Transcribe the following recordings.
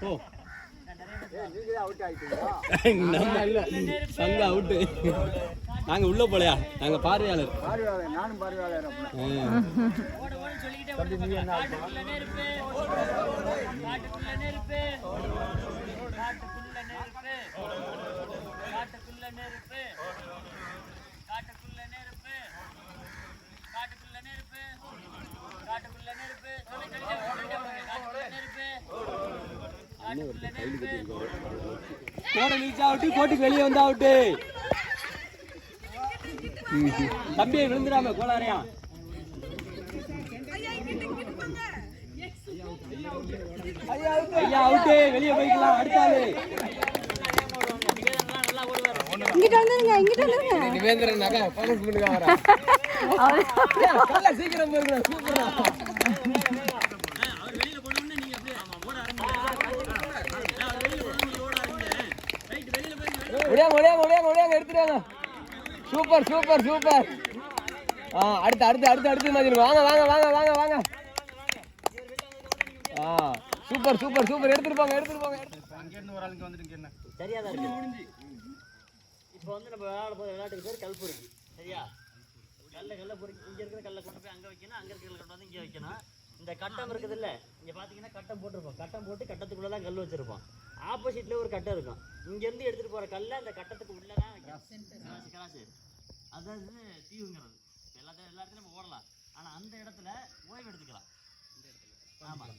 போ. நீங்களே அவுட் ஆயிட்டீங்களா நம்ம இல்ல. அங்க அவுட்டு நாங்க உள்ள போலையா? நாங்க பார்வையாளர். பார்வையாளர் நானும் பார்வையாளர் காட்டுக்குள்ள நெருப்பு காட்டுக்குள்ள நெருப்பு காட்டுக்குள்ள நெருப்பு காட்டுக்குள்ள நெருப்பு காட்டுக்குள்ள நெருப்பு காட்டுக்குள்ள நெருப்பு காட்டுக்குள்ள நெருப்பு சொல்லி சொல்லிட்டே ஓடிட்டே வாங்க. காட்டுக்குள்ள நெருப்பு போட நீச்சா அவுட்டு போட்டுக்கு வெளியே வந்தா அவுட்டு தம்பி விழுந்துடாம கோளாரையா ஐயா அவுட்டு வெளியே போய்க்கலாம் அடுத்த ஆளு. இங்கிட்ட வந்துருங்க இங்கிட்ட வந்துருங்க. நிவேந்திரன் நகை ஃபோக்கஸ் பண்ணுங்க அவரை சீக்கிரம் போயிருக்கா சூப்பரா அவர் வெளியில போனோம்னா நீங்க அப்படியே ஆமா ஓட ஆரம்பிங்க அவர் வெளியில போனோம்னா நீங்க ஓட ஆரம்பிங்க ரைட் வெளியில போய் ஒடியாங்க ஒடியாங்க ஒடியாங்க ஒடியாங்க எடுத்துட்டாங்க சூப்பர் சூப்பர் சூப்பர். ஆ அடுத்து அடுத்து அடுத்து அடுத்து மாதிரி வாங்க வாங்க வாங்க வாங்க வாங்க. ஆ சூப்பர் சூப்பர் சூப்பர். எடுத்துட்டு போங்க எடுத்துட்டு போங்க. சரியா தான் இருக்கு. இப்போ வந்து நம்ம விளையாட போகிற விளையாட்டுக்கு பேர் கல் பொறுக்கி சரியா? கல்ல கல்ல பொறுக்கி இங்கே இருக்கிற கல்லை கொண்டு போய் அங்கே வைக்கணும் அங்கே இருக்கிற கல்லை கொண்டு வந்து இங்கே வைக்கணும். இந்த கட்டம் இருக்குது இல்லை இங்கே பார்த்தீங்கன்னா கட்டம் போட்டிருப்போம். கட்டம் போட்டு கட்டத்துக்குள்ளே தான் கல் வச்சுருப்போம் ஆப்போசிட்டில் ஒரு கட்டம் இருக்கும். இங்கேருந்து எடுத்துகிட்டு போகிற கல்லை அந்த கட்டத்துக்கு உள்ளே தான் கிராசு கிராசு அதாவது தீவுங்கிறது. எல்லாத்தையும் எல்லா இடத்துலையும் நம்ம ஓடலாம். ஆனால் அந்த இடத்துல ஓய்வு எடுத்துக்கலாம். ஆமாம்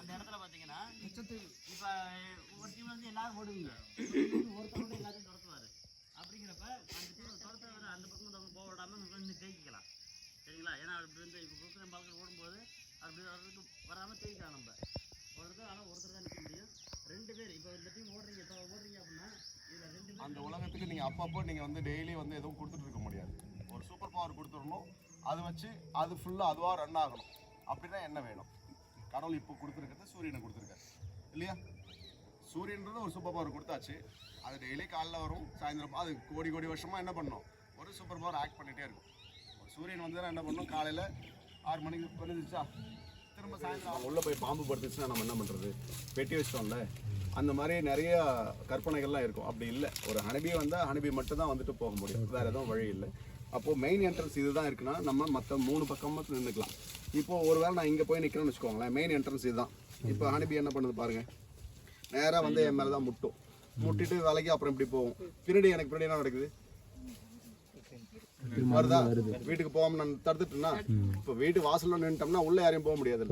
அந்த இடத்துல பார்த்தீங்கன்னா இப்போ ஒரு டீம் வந்து எல்லாரும் ஓடுவீங்க. ஒருத்தர் எல்லாத்தையும் துரத்துவாரு. அப்படிங்கிறப்ப அந்த டீம் துரத்துவாரு அந்த பக்கம் போக விடாம நின்று சரிங்களா? ஏன்னா அப்படி வந்து இப்போ கொடுக்குற பால்கள் ஓடும்போது அப்படி வர்றதுக்கு வராமல் தேய்க்கலாம் நம்ம. ஒருத்தர் ஆனால் ஒருத்தர் தான் நிற்க முடியும். ரெண்டு பேர் இப்போ இந்த டீம் ஓடுறீங்க இப்போ ஓடுறீங்க அப்படின்னா இதில் ரெண்டு அந்த உலகத்துக்கு நீங்கள் அப்பப்போ நீங்கள் வந்து டெய்லி வந்து எதுவும் கொடுத்துட்டு இருக்க முடியாது. ஒரு சூப்பர் பவர் கொடுத்துடணும். அதை வச்சு அது ஃபுல்லாக அதுவாக ரன் ஆகணும். அப்படின்னா என்ன வேணும்? கடவுள் இப்போ கொடுத்துருக்கிறது சூரியனை கொடுத்துருக்காரு. இல்லையா? சூரியன்றது ஒரு சூப்பர் பவர் கொடுத்தாச்சு. அது டெய்லி காலைல வரும் சாயந்தரம் அது கோடி கோடி வருஷமாக என்ன பண்ணணும் ஒரு சூப்பர் பவர் ஆக்ட் பண்ணிகிட்டே இருக்கும். சூரியன் வந்து என்ன பண்ணும்? காலையில் ஆறு மணிக்கு குறைஞ்சிச்சா திரும்ப சாயந்தரம் உள்ளே போய் பாம்பு படுத்துச்சுன்னா நம்ம என்ன பண்ணுறது வெட்டி வச்சிட்டோம்ல. அந்த மாதிரி நிறைய கற்பனைகள்லாம் இருக்கும். அப்படி இல்லை. ஒரு ஹனிபி வந்தால் ஹனிபி மட்டும் தான் வந்துட்டு போக முடியும். வேறு எதுவும் வழி இல்லை. அப்போது மெயின் என்ட்ரன்ஸ் இதுதான் இருக்குன்னா நம்ம மற்ற மூணு பக்கமும் நின்றுக்கலாம் இப்போது ஒரு வேளை நான் இங்கே போய் நிற்கிறேன்னு வச்சுக்கோங்களேன். மெயின் என்ட்ரன்ஸ் இதுதான். இப்போ ஹனிபி என்ன பண்ணுது பாருங்கள் நேராக வந்து என் மேலே தான் முட்டும். முட்டிட்டு வேலைக்கு அப்புறம் இப்படி போகும். பின்னாடி எனக்கு பின்னாடி என்ன நடக்குது? வருதா? வீட்டுக்கு போகாம நான் தடுத்துட்டேன்னா இப்போ வீட்டு வாசல்ல நின்ட்டோம்னா உள்ள யாரையும் போக முடியாது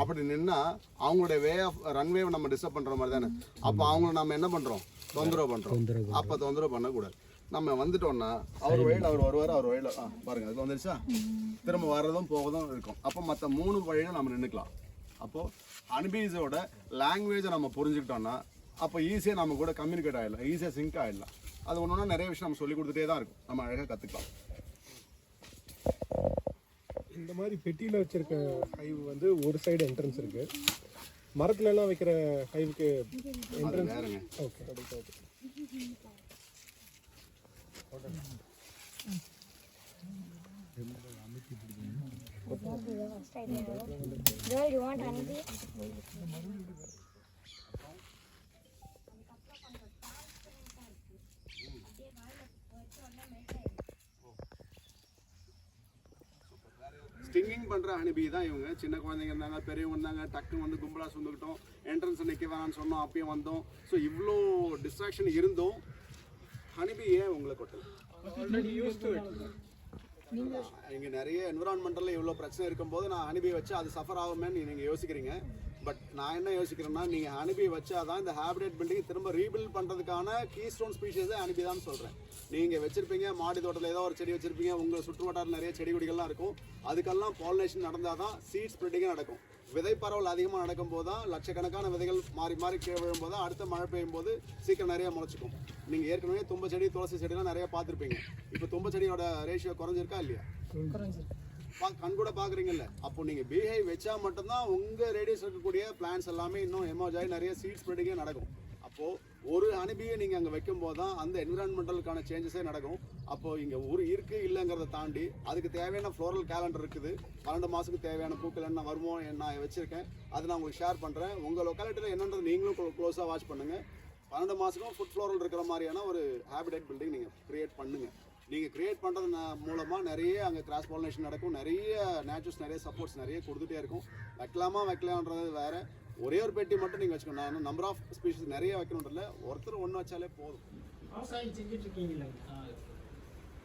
அப்படி நின்னா அவங்களுடைய வே ஆஃப் ரன்வே நம்ம டிஸ்டர்ப் பண்ற மாதிரி தானே? அப்போ அவங்கள நம்ம என்ன பண்றோம்? தொந்தரவு பண்றோம். அப்ப தொந்தரவு பண்ணக்கூடாது. நம்ம வந்துட்டோம்னா அவர் வழியில் அவர் வருவார் அவர் வழியில் ஆ பாருங்க அது வந்துருச்சா? திரும்ப வர்றதும் போவதும் இருக்கும். அப்போ மற்ற மூணு வழியில நம்ம நின்றுக்கலாம் அப்போ அன்பீஸோட லாங்குவேஜை நம்ம புரிஞ்சுக்கிட்டோம்னா அப்போ ஈஸியாக நம்ம கூட கம்யூனிகேட் ஆகிடலாம் ஈஸியாக சிங்க் ஆகிடலாம் அது ஒன்று ஒன்றா நிறைய விஷயம் நம்ம சொல்லி கொடுத்துட்டே தான் இருக்கும். நம்ம அழகாக கற்றுக்கலாம் இந்த மாதிரி பெட்டியில் வச்சிருக்க ஹைவ் வந்து ஒரு சைடு என்ட்ரன்ஸ் இருக்கு. மரத்துல எல்லாம் வைக்கிற ஹைவுக்கு entrance okay okay Girl, you want? Stinging பண்ணுற ஹனிபி தான் இவங்க. சின்ன குழந்தைங்க இருந்தாங்க பெரியவங்க இருந்தாங்க டக்குன்னு வந்து கும்பலாக சுந்துக்கிட்டோம் என்ட்ரன்ஸ் நிற்க வேணாம்னு சொன்னோம் அப்பயும் வந்தோம். ஸோ இவ்வளோ டிஸ்ட்ராக்ஷன் இருந்தும் ஹனிபி ஏன் உங்களை கொட்டல? இங்கே நிறைய என்விரான்மெண்டலில் இவ்வளோ பிரச்சனை இருக்கும்போது நான் ஹனிபி வச்சு அது சஃபர் ஆகுமேன்னு நீங்கள் யோசிக்கிறீங்க. பட் நான் என்ன யோசிக்கிறேன்னா நீங்கள் அனுப்பி வச்சா தான் இந்த ஹேபிடேட் பில்டிங் திரும்ப ரீபில்ட் பண்ணுறதுக்கான கீ ஸ்டோன் ஸ்பீஷஸை அனுப்பி தான் சொல்கிறேன் நீங்கள் வச்சுருப்பீங்க மாடி தோட்டத்தில் ஏதோ ஒரு செடி வச்சுருப்பீங்க உங்கள் சுற்று வட்டாரம் நிறைய செடி கொடிகள்லாம் இருக்கும். அதுக்கெல்லாம் பாலினேஷன் நடந்தால் தான் சீட் ஸ்ப்ரெட்டிங்கே நடக்கும். விதை பரவல் அதிகமாக நடக்கும் போது தான் லட்சக்கணக்கான விதைகள் மாறி மாறி கீழே விழும்போது தான் அடுத்த மழை பெய்யும் போது சீக்கிரம் நிறைய முளைச்சிக்கும். நீங்கள் ஏற்கனவே தும்ப செடி துளசி செடிலாம் நிறைய பார்த்துருப்பீங்க. இப்போ தும்ப செடியோட ரேஷியோ குறைஞ்சிருக்கா இல்லையா? பா- கண் கூட பாக்குறீங்கல்ல. அப்போ நீங்க பீஹை வச்சா மட்டும்தான் உங்க ரேடியஸ் இருக்கக்கூடிய பிளான்ஸ் எல்லாமே இன்னும் எமோஜ் ஆகி நிறைய சீட் ஸ்ப்ரெடிங்கே நடக்கும். அப்போது ஒரு அனுபவியை நீங்கள் அங்கே வைக்கும் போது தான் அந்த என்விரான்மெண்டலுக்கான சேஞ்சஸே நடக்கும். அப்போது இங்கே ஒரு இருக்கு இல்லைங்கிறத தாண்டி அதுக்கு தேவையான ஃப்ளோரல் கேலண்டர் இருக்குது. பன்னெண்டு மாதத்துக்கு தேவையான பூக்கள் என்ன வருமோ நான் வச்சுருக்கேன் அதை நான் உங்களுக்கு ஷேர் பண்ணுறேன் உங்கள் லொக்காலிட்டியில் என்னன்றது நீங்களும் க்ளோஸாக வாட்ச் பண்ணுங்கள் பன்னெண்டு மாதத்துக்கும் ஃபுட் ஃப்ளோரல் இருக்கிற மாதிரியான ஒரு ஹேபிடேட் பில்டிங் நீங்கள் க்ரியேட் பண்ணுங்கள் நீங்கள் க்ரியேட் பண்ணுறது மூலமாக நிறைய அங்கே கிராஸ் பாலினேஷன் நடக்கும். நிறைய நேச்சுரல்ஸ் நிறைய சப்போர்ட்ஸ் நிறைய கொடுத்துட்டே இருக்கும். வைக்கலாமா வைக்கலான்றது வேற. ஒரே ஒரு பெட்டி மட்டும் நீங்கள் வச்சுக்கணும் நான் நம்பர் ஆஃப் ஸ்பீஷஸ் நிறைய வைக்கணுன்றதுல ஒருத்தர் ஒன்று வச்சாலே போதும். விவசாயம் செஞ்சுட்டு இருக்கீங்கல்ல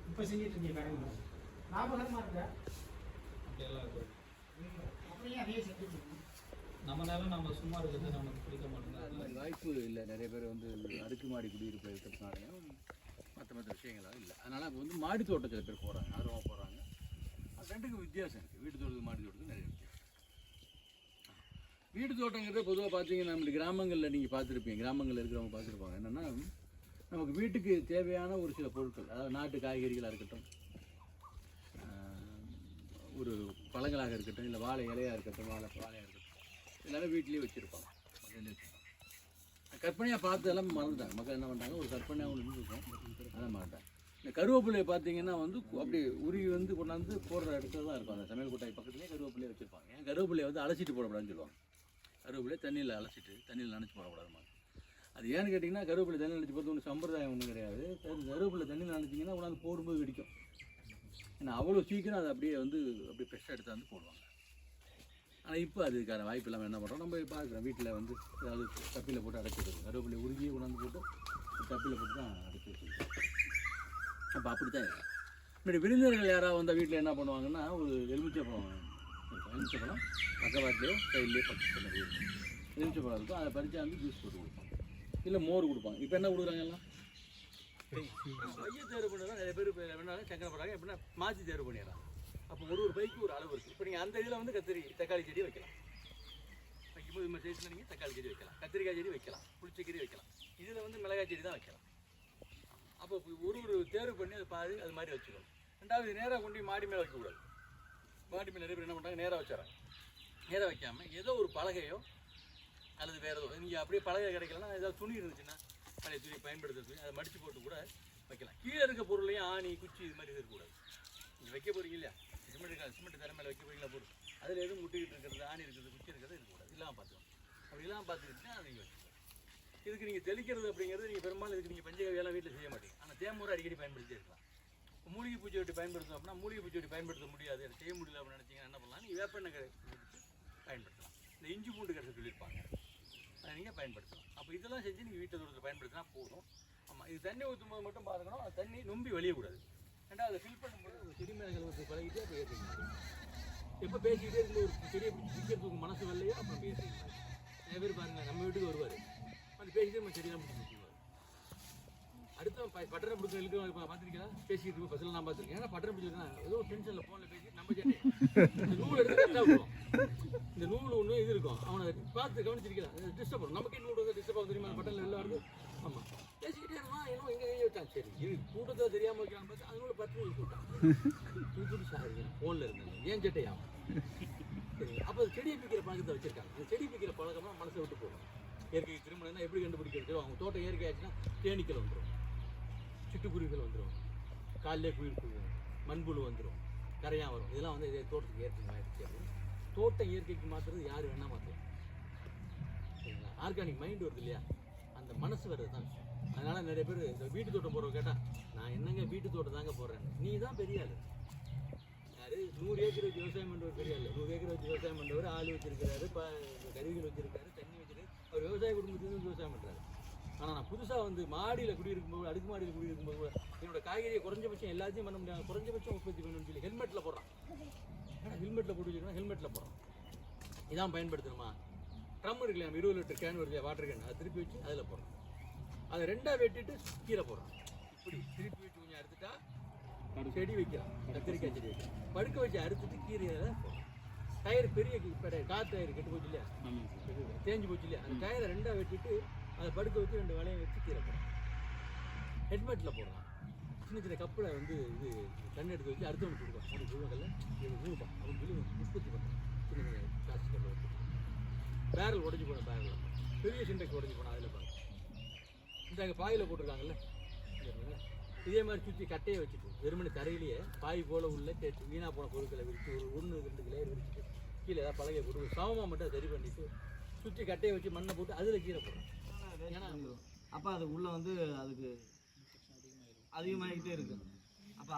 இப்போ செஞ்சுட்டு இருக்கீங்க கடையில் லாபகரமாக இருக்கா? அப்புறம் ஏன் அதையே செஞ்சுட்டு இருக்கீங்க. நம்மளால நம்ம சும்மா இருக்கிறது நமக்கு பிடிக்க மாட்டேங்குது. வாய்ப்பு இல்லை. நிறைய பேர் வந்து அடுக்குமாடி குடியிருப்பு இருக்கிறதுனாலையும் மற்ற மற்ற விஷயங்களாக இல்லை. அதனால் அப்போ வந்து மாடி தோட்டம் சில பேர் போகிறாங்க ஆர்வமாக போகிறாங்க அது ரெண்டுக்கும் வித்தியாசம் இருக்குது வீட்டு தோட்டத்துக்கு மாடி தோட்டத்துக்கு நிறைய வித்தியாசம் வீட்டு தோட்டங்கிறத பொதுவாக பார்த்தீங்கன்னா நம்ம கிராமங்களில் நீங்கள் பார்த்துருப்பீங்க. கிராமங்களில் இருக்கிறவங்க பார்த்துருப்பாங்க. என்னென்னா நமக்கு வீட்டுக்கு தேவையான ஒரு சில பொருட்கள் அதாவது நாட்டு காய்கறிகளாக இருக்கட்டும் ஒரு பழங்களாக இருக்கட்டும் இல்லை வாழை இலையாக இருக்கட்டும் வாழை வாழையாக இருக்கட்டும் எல்லாமே வீட்லேயே வச்சுருப்பாங்க. கற்பனையாக பார்த்து எல்லாம் மறந்துட்டாங்க. மக்கள் என்ன பண்ணுறாங்க ஒரு கற்பனையாக ஒன்று இருந்துருக்கும் அதை மறந்துட்டாங்க. இந்த கருவேப்பிலையை பார்த்தீங்கன்னா வந்து அப்படி உருவி வந்து கொண்டாந்து போடுற இடத்துல தான் இருக்கும். அந்த சமையல் கொட்டாய் பக்கத்துலேயே கருவேப்பிலையை வச்சுருப்பாங்க. ஏன் கருவேப்பிலையை வந்து அலசிட்டு போடக்கூடாதுன்னு சொல்லுவாங்க. கருவேப்பிலையை தண்ணியில் அலசிட்டு தண்ணியில் நினச்சி போடக்கூடாதுமா அது ஏன்னு கேட்டிங்கன்னா கருவேப்பிலை தண்ணி நினச்சி போகிறது ஒன்றும் சம்பிரதாயம் ஒன்றும் கிடையாது. கரு- கருவேப்பிலை தண்ணியில் நினச்சிங்கன்னா கொண்டாந்து போடும்போது வெடிக்கும். ஏன்னா அவ்வளோ சீக்கிரம் அதை அப்படியே வந்து அப்படியே ஃப்ரெஷ்ஷாக எடுத்து வந்து போடுவாங்க. ஆனால் இப்போ அதுக்கான வாய்ப்பு இல்லாமல் என்ன பண்ணுறோம் நம்ம பார்க்குறோம் வீட்டில் வந்து ஏதாவது தப்பியில் போட்டு அடைச்சி வச்சிருக்கோம். கருவேப்பிலை உருகியே கொண்டாந்து போட்டு தப்பியில் போட்டு தான் அடைச்சி வச்சுருக்கோம். அப்போ அப்படி தான் இருக்கும் இப்படி விருந்தினர்கள் யாராவது வந்தால் வீட்டில் என்ன பண்ணுவாங்கன்னா ஒரு எலுமிச்சைப்பழம் இருக்கும். எலுமிச்சைப்பழம் பக்கவாட்டிலையோ கையிலையோ பக்கத்து பண்ணி இருக்கும். எலுமிச்சைப்பழம் இருக்கும். அதை பறித்து வந்து ஜூஸ் போட்டு கொடுப்பாங்க. இல்லை மோர் கொடுப்பாங்க. இப்போ என்ன கொடுக்குறாங்க எல்லாம்? மைய தேர்வு பண்ணுறதா நிறைய பேர் என்ன சங்கடப்படுறாங்க. எப்படின்னா மாற்றி தேர்வு பண்ணிடுறாங்க. அப்போ ஒரு ஒரு பைக்கு ஒரு அளவு இருக்குது இப்போ நீங்கள் அந்த இதில் வந்து கத்திரி தக்காளி செடி வைக்கலாம். வைக்கும்போது இந்த சைஸில் நீங்கள் தக்காளி செடி வைக்கலாம். கத்திரிக்காய் செடி வைக்கலாம். புளிச்சக்கீரை வைக்கலாம். இதில் வந்து மிளகாய் செடி தான் வைக்கலாம். அப்போ ஒரு ஒரு தேர்வு பண்ணி அதை பாதி அது மாதிரி வச்சுக்கணும். ரெண்டாவது நேராக கொண்டு மாடி மேலே வைக்கக்கூடாது மாடி மேலே நிறைய பேர் என்ன பண்ணுறாங்க நேராக வச்சிடறாங்க. நேராக வைக்காமல் ஏதோ ஒரு பலகையோ அல்லது வேறு ஏதோ நீங்கள் அப்படியே பலகை கிடைக்கலன்னா ஏதாவது துணி இருந்துச்சுன்னா பழைய துணி பயன்படுத்துகிற துணி அதை மடித்து போட்டு கூட வைக்கலாம். கீழே இருக்க பொருளையும் ஆணி குச்சி இது மாதிரி இருக்கக்கூடாது நீங்கள் வைக்க போகிறீங்க இல்லையா? சிமெண்ட் சிமெண்ட் தர மேலே வைக்க போறீங்களா? பொருள் அதில் எதுவும் முட்டிக்கிட்டு இருக்கிறது ஆணி இருக்கிறது குச்சி இருக்கிறது இருக்கக்கூடாது இல்லாமல் பார்த்துக்கணும். அப்படி இல்லாமல் பார்த்துக்கிட்டு அதை நீங்கள் வச்சுக்கலாம் இதுக்கு நீங்கள் தெளிக்கிறது அப்படிங்கிறது நீங்கள் பெரும்பாலும் இதுக்கு நீங்கள் பஞ்சகவியெல்லாம் வீட்டில் செய்ய மாட்டீங்க. ஆனால் தேமூரை அடிக்கடி பயன்படுத்தி இருக்கலாம். மூலிகை பூச்சி வெட்டி பயன்படுத்தணும் அப்படின்னா மூலிகை பூச்சி வெட்டி பயன்படுத்த முடியாது. அதை செய்ய முடியல அப்படின்னு நினச்சிங்கன்னா என்ன பண்ணலாம்? நீங்கள் வேப்பெண்ணெய் கடை பயன்படுத்தலாம். இந்த இஞ்சி பூண்டு கரைசல் சொல்லியிருப்பாங்க. அதை நீங்கள் பயன்படுத்தலாம். அப்போ இதெல்லாம் செஞ்சு நீங்கள் வீட்டை தூரத்தில் பயன்படுத்தினா போதும். ஆமாம் இது தண்ணி ஊற்றும் போது மட்டும் பார்க்கணும் அது தண்ணி நொம்பி வெளியக்கூடாது. ரெண்டாவது ஃபில் பண்ணும்போது ஒரு செடி மேலே கலவரத்து பழகிட்டே அப்போ ஏற்றுக்கணும் எப்போ பேசிக்கிட்டே இருந்து ஒரு செடியை பிடிச்சி விற்கிறதுக்கு மனசு வரலையோ? அப்புறம் பேசிக்கலாம் நிறைய பேர் பாருங்கள் நம்ம வீட்டுக்கு வருவார். அது பேசிட்டு நம்ம செடியெல்லாம் பிடிச்சி அடுத்த ப- பட்டணம் பிடிக்க இழுக்க பார்த்துருக்கீங்களா? பேசிக்கிட்டு இருக்கும் பஸ்ஸில் நான் பார்த்துருக்கேன். ஏன்னா பட்டணம் பிடிச்சிருக்கேன் ஏதோ டென்ஷனில் ஃபோனில் பேசி நம்ம சேட்டை இந்த நூல் எடுத்து கரெக்டாக இந்த நூல் ஒன்று இது இருக்கும். அவனை பார்த்து கவனிச்சிருக்கலாம். டிஸ்டர்ப் பண்ணும். நமக்கே நூல் வந்து டிஸ்டர்ப் ஆகும் தெரியுமா? பட்டனில் வெளில ஆமாம் பேசிக்கிட்டே இருக்கான் என்னமோ எங்கே கையை வச்சான் சரி இது கூட்டத்தை தெரியாமல் வைக்கிறான்னு பார்த்து அது பத்து நூல் கூட்டம். தூக்கிட்டு சாரி ஃபோனில் இருந்தேன் ஏன் சேட்டையா சரி அப்போ செடியை பிக்கிற பழக்கத்தை வச்சிருக்காங்க. அந்த செடி பிக்கிற பழக்கம்லாம் மனசை விட்டு போகும். இயற்கை திருமணம்னா எப்படி கண்டுபிடிக்கிறது அவங்க தோட்டம் இயற்கை ஆச்சுன்னா தேனீக்கள் வந்துடும் சிட்டுக்குருவிகள் வந்துடும் காலையிலே குயில் குருவும் மண்புழு வந்துடும் கரையாக வரும். இதெல்லாம் வந்து இதே தோட்டத்துக்கு இயற்கை மாறிடுச்சு அப்படின்னு. தோட்டம் இயற்கைக்கு மாற்றுறது யார் வேணால் மாற்றலாம் சரிங்களா? ஆர்கானிக் மைண்ட் வருது இல்லையா? அந்த மனசு வர்றது தான் விஷயம். அதனால் நிறைய பேர் இந்த வீட்டு தோட்டம் போடுறவங்க கேட்டால் நான் என்னங்க வீட்டு தோட்டம் தாங்க போடுறேன்? நீ தான் பெரிய ஆள். யாரு? நூறு ஏக்கர் வச்சு விவசாயம் பண்ணுறவர் பெரிய ஆள். நூறு ஏக்கர் வச்சு விவசாயம் பண்ணுறவர் ஆள் வச்சிருக்கிறாரு ப கருவிகள் வச்சிருக்காரு தண்ணி வச்சிருக்காரு அவர் விவசாய குடும்பத்துலேருந்து விவசாயம் பண்ணுறாரு ஆனால் நான் புதுசாக வந்து மாடியில் குடியிருக்கும்போது அடுக்கு மாடியில் குடியிருக்கும்போது என்னோட காய்கறியை குறைஞ்சபட்சம் எல்லாத்தையும் பண்ண முடியாது. குறைஞ்சபட்சம் உற்பத்தி பண்ணணும்னு சொல்லி ஹெல்மெட்டில் போடுறான். ஹெல்மெட்டில் போட்டு வச்சுருக்கோம் ஹெல்மெட்டில் போடுறோம் இதான் பயன்படுத்தணுமா? ட்ரம் இருக்கு இல்லையா? இருபது லிட்டர் கேன் வருது வாட்டர் கேன் அதை திருப்பி வச்சு அதில் போடுறோம் அதை ரெண்டாக வெட்டிட்டு கீரை போடுறோம். இப்படி திருப்பி வச்சு கொஞ்சம் அறுத்துட்டா செடி வைக்கலாம். கத்திரிக்காய் செடி வைக்கலாம். படுக்க வச்சு அறுத்துட்டு கீரையை போடுறோம். டயர் பெரிய கி- இப்ப காத்து டயர் கெட்டு போச்சு இல்லையா? தேஞ்சு போச்சு இல்லையா? அந்த டயரை ரெண்டாக வெட்டிட்டு அதை படுக்க வச்சு ரெண்டு வளையம் வச்சு கீரை போடுறோம். ஹெல்மெட்டில் போடுறான் சின்ன சின்ன கப்பில் வந்து இது தண்ணி எடுத்து வச்சு அடுத்தவனுக்கு கொடுக்கும். ஒரு குழுக்கல்ல இது மூணுப்பா அப்படின்னு சொல்லி உற்பத்தி பண்ணுறோம் சின்ன சின்ன பிளாஸ்டிக் கப்பில் பேரல் உடஞ்சி போன பேரல். பெரிய சிண்டெக்ஸ் உடஞ்சி போனால் அதில் பாருங்க. இந்த பாயில் போட்டிருக்காங்கல்ல. இதே மாதிரி சுற்றி கட்டையை வச்சுட்டு வெறுமனு தரையிலேயே பாய் போல உள்ள தேய்ச்சி வீணாக போன பொருட்களை விரித்து ஒரு ஒன்று ரெண்டு கிளையர் விரிச்சுட்டு கீழே ஏதாவது பலகையை போட்டு சமமாக மட்டும் சரி பண்ணிவிட்டு சுற்றி கட்டையை வச்சு மண்ணை போட்டு அதில் கீழே போடுறோம். ஏன்னா அப்போ அது உள்ளே வந்து அதுக்கு அதிகமாகிட்டே இருக்கு. அப்போ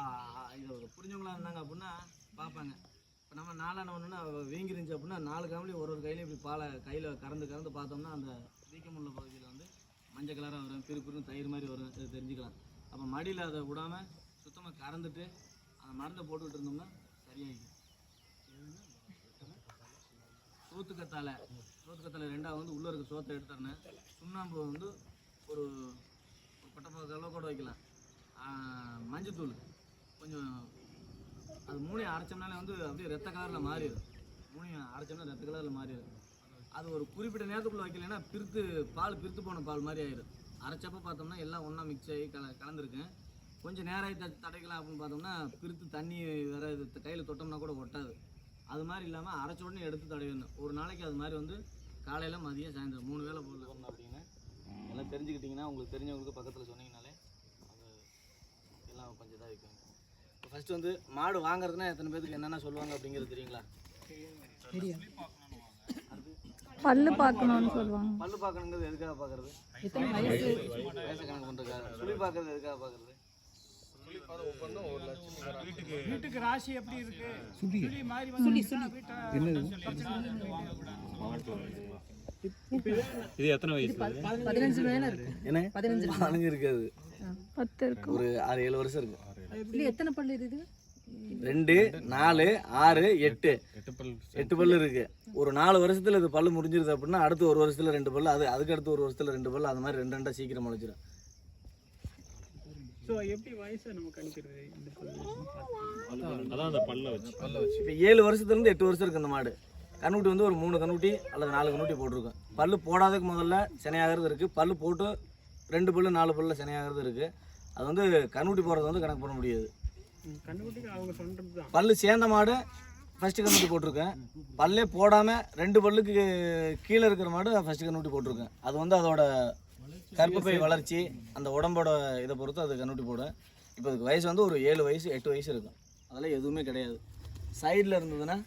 இதை புரிஞ்சவங்களா இருந்தாங்க அப்படின்னா பார்ப்பாங்க. இப்போ நம்ம நாளான ஒன்றுன்னா வீங்கிருந்துச்சு அப்படின்னா நாலு காமலையும் ஒரு ஒரு கையிலையும் இப்படி பாலை கையில் கறந்து கறந்து பார்த்தோம்னா அந்த வீக்கமுள்ள பகுதியில் வந்து மஞ்சள் கலராக வரும் பிறு தயிர் மாதிரி வரும் இது தெரிஞ்சுக்கலாம். அப்போ மடியில் அதை விடாமல் சுத்தமாக கறந்துட்டு அந்த மருந்தை போட்டுக்கிட்டு இருந்தோம்னா சரியாயிடும். சோத்துக்கத்தாழை சோத்துக்கத்தாழை ரெண்டாவது வந்து உள்ளே இருக்க சோத்தை எடுத்துறேன் சுண்ணாம்பு வந்து ஒரு ஒரு கொட்டை அளவு கூட வைக்கலாம். மஞ்சத்தூள். கொஞ்சம் அது மூணையும் அரைச்சோம்னாலே வந்து அப்படியே ரத்த கலரில் மாறிடும். மூணையும் அரைச்சோம்னா ரத்த கலரில் மாறிடும். அது ஒரு குறிப்பிட்ட நேரத்துக்குள்ளே வைக்கலைன்னா பிரித்து பால் பிரித்து போன பால் மாதிரி ஆயிடும் அரைச்சப்போ பார்த்தோம்னா எல்லாம் ஒன்றா மிக்ஸ் ஆகி கல கலந்துருக்கும். கொஞ்சம் நேராகி த தடைக்கலாம் அப்படின்னு பார்த்தோம்னா பிரித்து தண்ணி வேற இது கையில் தொட்டோம்னா கூட ஒட்டாது. அது மாதிரி இல்லாமல் அரைச்ச உடனே எடுத்து தடவிடணும். ஒரு நாளைக்கு அது மாதிரி வந்து காலையில் மதியம் சாயந்தரம் மூணு வேளை போடணும் அப்படின்னு. எல்லாம் தெரிஞ்சுக்கிட்டிங்கன்னா உங்களுக்கு தெரிஞ்சவங்களுக்கு பக்கத்தில் சொன்னீங்கனாலே அது எல்லாம் கொஞ்சம் இதாக வைக்கும் இப்போ ஃபஸ்ட்டு வந்து மாடு வாங்குறதுனா எத்தனை பேருக்கு என்னென்ன சொல்லுவாங்க அப்படிங்கிறது தெரியுங்களா? பல்லு பார்க்கணும்னு சொல்லுவாங்க. பல்லு பார்க்கணுங்கிறது எதுக்காக பார்க்கறது? வயசு? கணக்கு பண்ணுறதுக்காக சுழி பார்க்கறது எதுக்காக பார்க்கறது? வீட்டுக்கு ராசி எப்படி இருக்கு? சுழி. மாதிரி வந்து வீட்டை பதினஞ்சு இருக்கு. என்ன? பதினஞ்சு இருக்காது. பத்து இருக்கும். ஒரு ஆறு ஏழு வருஷம் இருக்கு எத்தனை பல்லு இருக்குது ரெண்டு நாலு ஆறு எட்டு. எட்டு பல்லு இருக்கு. ஒரு நாலு வருஷத்துல இது பல்லு முடிஞ்சிருது அப்படின்னா அடுத்து ஒரு வருஷத்துல ரெண்டு பல்லு அது அதுக்கு அடுத்து ஒரு வருஷத்துல ரெண்டு பல்லு அது மாதிரி ரெண்டு ரெண்டா சீக்கிரம் முளைச்சிடும் ஸோ எப்படி வயசை நம்ம கணிக்கிறது? இந்த இப்போ ஏழு வருஷத்துல இருந்து எட்டு வருஷம் இருக்கு இந்த மாடு. கண்ணுக்குட்டி வந்து ஒரு மூணு கண்ணுக்குட்டி அல்லது நாலு கண்ணுக்குட்டி போட்டிருக்கோம். பல்லு போடாததுக்கு முதல்ல சினையாகிறது இருக்குது பல்லு போட்டு ரெண்டு பல்லு நாலு பல்லில் சினையாகிறது இருக்குது அது வந்து கண்ணுக்குட்டி போடுறது வந்து கணக்கு பண்ண முடியாது. பல்லு சேர்ந்த மாடு ஃபஸ்ட்டு கண்ணுக்குட்டி போட்டிருக்கேன். பல்லே போடாமல் ரெண்டு பல்லுக்கு கீழே இருக்கிற மாடு ஃபஸ்ட்டு கண்ணுக்குட்டி போட்டிருக்கேன். அது வந்து அதோட கர்ப்பப்பை வளர்ச்சி அந்த உடம்போட இதை பொறுத்து அது கண்ணுக்குட்டி போடும். இப்போ அதுக்கு வயசு வந்து ஒரு ஏழு வயசு எட்டு வயசு இருக்கும். அதெல்லாம் எதுவுமே கிடையாது. சைடில் இருந்ததுன்னா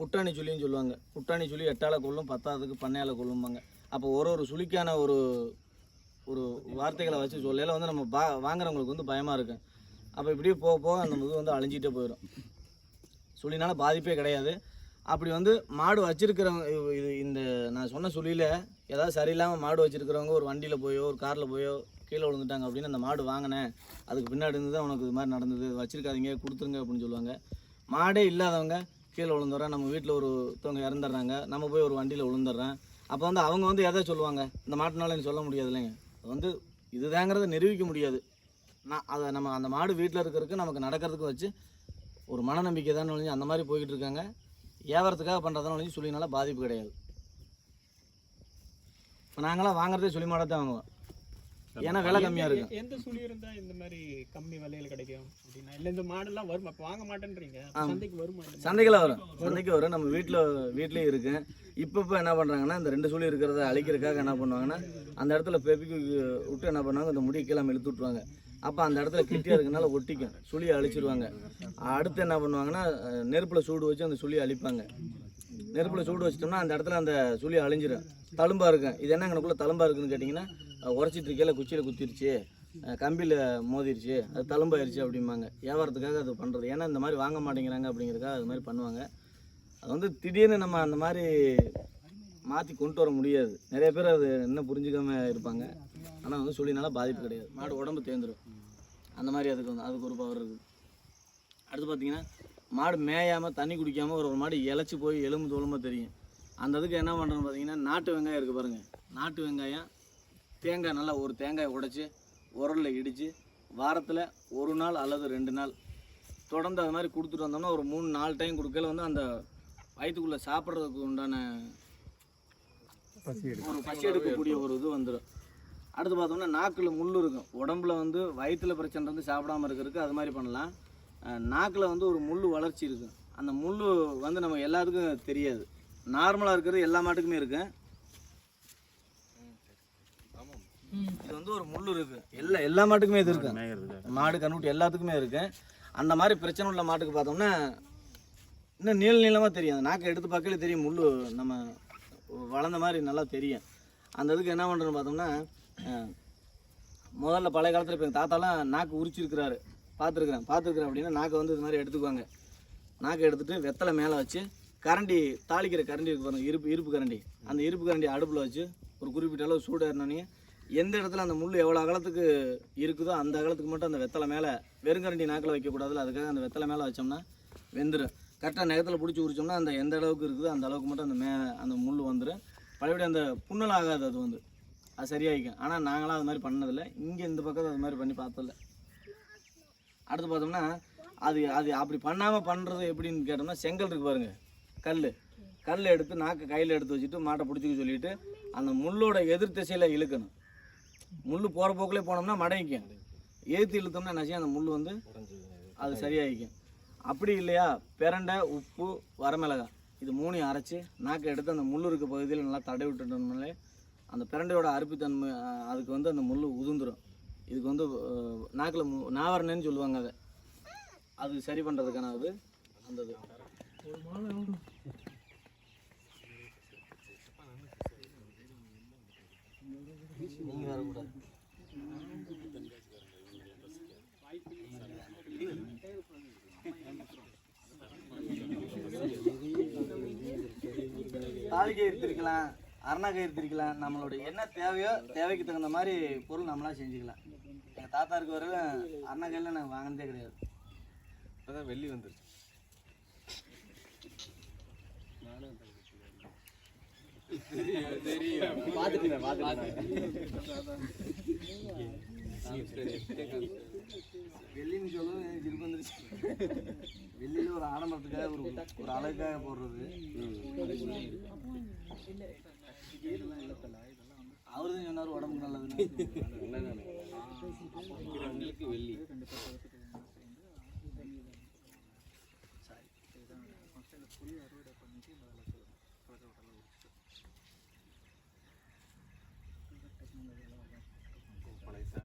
புட்டாணி சுழின்னு சொல்லுவாங்க. புட்டாணி சுழி எட்டால கொள்ளும் பத்தாவதுக்கு பண்ணையால கொள்ளும்பாங்க அப்போ ஒரு ஒரு சுழிக்கான ஒரு ஒரு வார்த்தைகளை வச்சு சொல்லையில வந்து நம்ம பா வாங்குறவங்களுக்கு வந்து பயமாக இருக்கும் அப்போ இப்படியே போக போக அந்த இது வந்து அழிஞ்சிட்டே போயிடும் சுழினால பாதிப்பே கிடையாது. அப்படி வந்து மாடு வச்சிருக்கிறவங்க இது- இந்த நான் சொன்ன சுழியில் ஏதாவது சரியில்லாமல் மாடு வச்சிருக்கிறவங்க ஒரு வண்டியில் போயோ ஒரு காரில் போயோ கீழே விழுந்துட்டாங்க அப்படின்னு அந்த மாடு வாங்கினேன். அதுக்கு பின்னாடி இருந்து தான் உனக்கு இது மாதிரி நடந்தது. வச்சுருக்காதீங்க கொடுத்துருங்க அப்படின்னு சொல்லுவாங்க. மாடே இல்லாதவங்க கீழே விழுந்துடுறேன். நம்ம வீட்டில் ஒருத்தவங்க இறந்துடுறாங்க. நம்ம போய் ஒரு வண்டியில் விழுந்துடுறேன். அப்போ வந்து அவங்க வந்து எதை சொல்லுவாங்க? இந்த மாட்டினால எனக்கு சொல்ல முடியாது இல்லைங்க. அது வந்து இதுதாங்கிறத நிரூபிக்க முடியாது. நான் அதை நம்ம அந்த மாடு வீட்டில் இருக்கிறதுக்கு நமக்கு நடக்கிறதுக்கு வச்சு ஒரு மனநம்பிக்கை தான் ஒழிஞ்சு அந்த மாதிரி போய்கிட்டு இருக்காங்க. வியாபாரத்துக்காக பண்ணுறதான ஒழிஞ்சு சொல்லினால பாதிப்பு கிடையாது. இப்போ நாங்களாம் வாங்குறதே சொல்லி மாட தான் வாங்குவோம். ஏன்னா விலை கம்மியாக இருக்கும் எந்த சுழி இருந்தா இந்த மாதிரி கம்மி விலையில கிடைக்கும் அப்படின்னா? இல்ல இந்த மாடெல்லாம் வரும். அப்ப வாங்க மாட்டேன்றீங்க. சந்தைக்கு வருமா? சந்தைக்கெல்லாம் வரும். சந்தைக்கு வரும். நம்ம வீட்டில் வீட்லேயும் இருக்கு. இப்போ இப்போ என்ன பண்ணுறாங்கன்னா இந்த ரெண்டு சுழி இருக்கிறத அழிக்கிறதுக்காக என்ன பண்ணுவாங்கன்னா அந்த இடத்துல பெப்பிக்கு விட்டு என்ன பண்ணுவாங்க இந்த முடியை கீழே இழுத்து விட்ருவாங்க அப்போ அந்த இடத்துல கிட்டியாக இருக்கனால ஒட்டிக்கும். சுழியை அழிச்சிருவாங்க. அடுத்து என்ன பண்ணுவாங்கன்னா நெருப்பில் சூடு வச்சு அந்த சுழியை அழிப்பாங்க. நெருப்பில் சூடு வச்சிட்டோம்னா அந்த இடத்துல அந்த சுழி அழிஞ்சிடும் தழும்பாக இருக்கும். இது என்ன எனக்குள்ளே தழும்பாக இருக்குன்னு கேட்டிங்கன்னா உரைச்சிட்டு இருக்கையில் குச்சியில் குத்திருச்சு. கம்பியில் மோதிருச்சு. அது தழும்பாயிருச்சு அப்படிம்பாங்க. வியாபாரத்துக்காக அது பண்ணுறது ஏன்னா இந்த மாதிரி வாங்க மாட்டேங்கிறாங்க அப்படிங்கிறக்காக அது மாதிரி பண்ணுவாங்க. அது வந்து திடீர்னு நம்ம அந்த மாதிரி மாற்றி கொண்டு வர முடியாது. நிறைய பேர் அது இன்னும் புரிஞ்சுக்காம இருப்பாங்க. ஆனால் வந்து சொல்லினால பாதிப்பு கிடையாது. மாடு உடம்பு தேர்ந்துடும் அந்த மாதிரி அதுக்கு வந்து அதுக்கு ஒரு பவர் இருக்குது அடுத்து பார்த்தீங்கன்னா மாடு மேயாமல் தண்ணி குடிக்காமல் ஒரு ஒரு மாடு இழைச்சி போய் எலும்பு தோலுமா தெரியும். அந்த இதுக்கு என்ன பண்ணுறோம் பார்த்தீங்கன்னா நாட்டு வெங்காயம் இருக்குது பாருங்கள் நாட்டு வெங்காயம் தேங்காய் நல்லா ஒரு தேங்காயை உடைச்சி உரலில் இடித்து வாரத்தில் ஒரு நாள் அல்லது ரெண்டு நாள். தொடர்ந்து அது மாதிரி கொடுத்துட்டு வந்தோம்னா ஒரு மூணு நாலு டைம் கொடுக்கல வந்து அந்த வயிற்றுக்குள்ளே சாப்பிட்றதுக்கு உண்டான ஒரு பசி எடுக்கக்கூடிய ஒரு இது வந்துடும் அடுத்து பார்த்தோம்னா நாக்கில் முள் இருக்கும். உடம்புல வந்து வயிற்றுல பிரச்சனை இருந்து சாப்பிடாம இருக்கிறதுக்கு அது மாதிரி பண்ணலாம். நாக்கில் வந்து ஒரு முள் வளர்ச்சி இருக்கும். அந்த முள் வந்து நம்ம எல்லாத்துக்கும் தெரியாது. நார்மலாக இருக்கிறது எல்லா மாட்டுக்குமே இருக்கு. இது வந்து ஒரு முள் இருக்கு. எல்லா எல்லா மாட்டுக்குமே இது இருக்கு. மாடு கண்ணுட்டு எல்லாத்துக்குமே இருக்கு. அந்த மாதிரி பிரச்சனை உள்ள மாட்டுக்கு பார்த்தோம்னா இன்னும் நீள நீளமாக தெரியும். அந்த நாக்கை எடுத்து பார்க்கல தெரியும் முள் நம்ம வளர்ந்த மாதிரி நல்லா தெரியும். அந்த இதுக்கு என்ன பண்ணுறோன்னு பார்த்தோம்னா முதல்ல பழைய காலத்தில் இப்போ எங்கள் தாத்தாலாம் நாக்கு உரிச்சிருக்கிறாரு. பார்த்துருக்குறேன். பார்த்துருக்குறேன் அப்படின்னா நாக்கை வந்து இது மாதிரி எடுத்துக்குவாங்க. நாக்கை எடுத்துகிட்டு வெத்தலை மேலே வச்சு கரண்டி தாளிக்கிற கரண்டி இருக்கு பாருங்கள் இருப்பு இருப்பு கரண்டி. அந்த இருப்பு கரண்டி அடுப்பில் வச்சு ஒரு குறிப்பிட்ட அளவு சூடு எந்த இடத்துல அந்த முள் எவ்வளோ அகலத்துக்கு இருக்குதோ அந்த அகலத்துக்கு மட்டும் அந்த வெத்தலை மேலே வெறுங்கரண்டி நாக்கில் வைக்கக்கூடாதுல அதுக்காக அந்த வெத்தலை மேலே வச்சோம்னா வெந்துடும் கரெக்டாக நகத்தில் பிடிச்சி உரிச்சோம்னா அந்த எந்த அளவுக்கு இருக்குதோ அந்த அளவுக்கு மட்டும் அந்த மே அந்த முள் வந்துடும் பழையபடி அந்த புண்ணல் ஆகாது அது வந்து. அது சரியாயிக்கும். ஆனால் நாங்களாம் அது மாதிரி பண்ணதில்லை. இங்கே இந்த பக்கத்தில் அது மாதிரி பண்ணி பார்த்ததில்ல. அடுத்து பார்த்தோம்னா அது அது அப்படி பண்ணாமல் பண்ணுறது எப்படின்னு கேட்டோம்னா செங்கல் இருக்கு பாருங்கள் கல் கல் எடுத்து நாக்கு கையில் எடுத்து வச்சுட்டு மாட்டை பிடிச்சிக்க சொல்லிட்டு அந்த முள்ளோட எதிர் திசையில் இழுக்கணும். முள் போகிற போக்கிலே போனோம்னா மடங்கிக்கும். ஏற்றி இழுத்தோம்னா என்ன அந்த முள் வந்து அது சரியாயிக்கும். அப்படி இல்லையா? பிரண்டை உப்பு வரமிளகாய். இது மூணையும் அரைச்சி நாக்கை எடுத்து அந்த முள் இருக்க பகுதியில் நல்லா தடவி விட்டுட்டோம்னாலே அந்த பிரண்டையோட அருப்பித்தன்மை அதுக்கு வந்து அந்த முள் உதுந்துடும் இதுக்கு வந்து நாக்கில் நாவரணன்னு சொல்லுவாங்க அதை. அது சரி பண்ணுறதுக்கான அது அந்த இது. நீங்கள் வரக்கூடாது திரிக்கலாம் அரணா கயிறு திரிக்கலாம் நம்மளோட என்ன தேவையோ தேவைக்கு தகுந்த மாதிரி பொருள் நம்மளா செஞ்சுக்கலாம். எங்கள் தாத்தா இருக்க வரையும் அரணா கயிறில் நாங்கள் வாங்கினதே கிடையாது. இப்போதான் வெள்ளி வந்துருச்சு. பார்த்துட்டேன் பார்த்துட்டேன் வெள்ளின்னு சொல்லுவோம் எனக்கு வந்துருச்சு. வெள்ளியில் ஒரு ஆடம்பரத்துக்காக ஒரு ஒரு அழகுக்காக போடுறது. அவரு தான் சொன்னார் உடம்புக்கு நல்லதுன்னு. வெள்ளி.